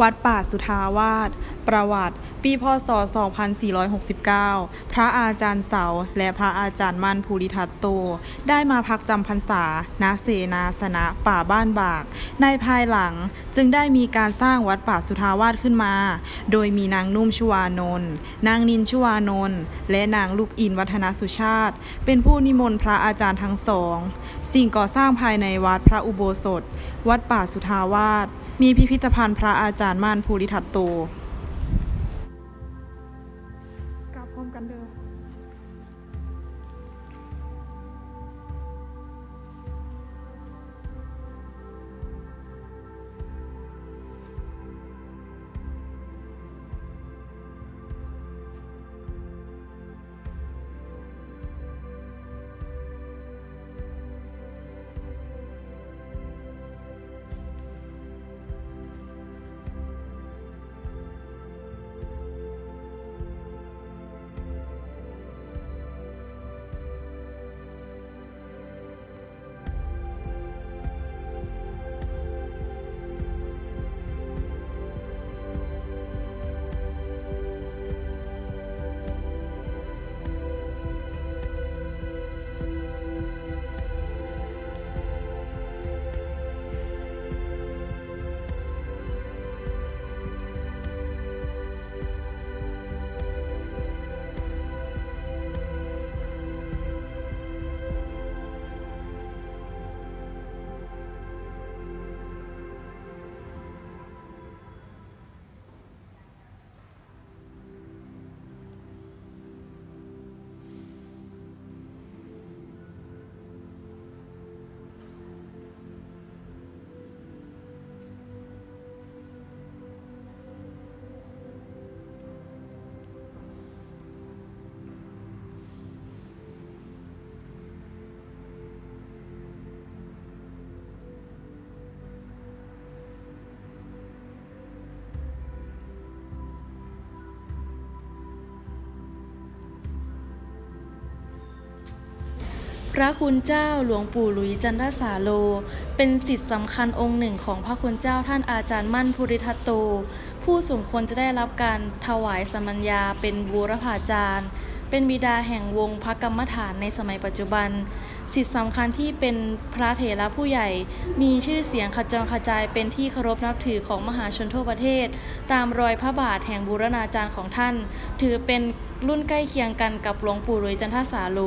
วัดป่าสุทาวาสประวัติ ปีพศ 2469 พระอาจารย์เสา และพระอาจารย์มั่นภูริทัตโต ได้มาพักจำพรรษาณเสนาสนะป่าบ้านบาก ในภายหลังจึงได้มีการสร้างวัดป่าสุทาวาสขึ้นมา โดยมีนางนุ่มชวานนท์นางนินชวานนท์และนางลูกอินวัฒนสุชาติ เป็นผู้นิมนต์พระอาจารย์ทั้งสอง สิ่งก่อสร้างภายในวัดพระอุโบสถ วัดป่าสุทาวาส มีพิพิธภัณฑ์พระอาจารย์ม่านภูริทัตโต ระคุณเจ้าหลวงปู่หลุยจันทสาโล เป็นสิทธิสำคัญองค์หนึ่งของพระคุณเจ้าท่านอาจารย์มั่นภูริทัตโต ผู้สมควรจะได้รับการถวายสมัญญาเป็นบูรพาจารย์ เป็นบิดาแห่งวงพระกรรมฐานในสมัยปัจจุบัน สิทธิสำคัญที่เป็นพระเถระผู้ใหญ่ มีชื่อเสียงขจรขจายเป็นที่เคารพนับถือของมหาชนทั่วประเทศ ตามรอยพระบาทแห่งบูรณาจารย์ของท่าน ถือเป็นรุ่นใกล้เคียงกันกับหลวงปู่หลุยจันทสาโล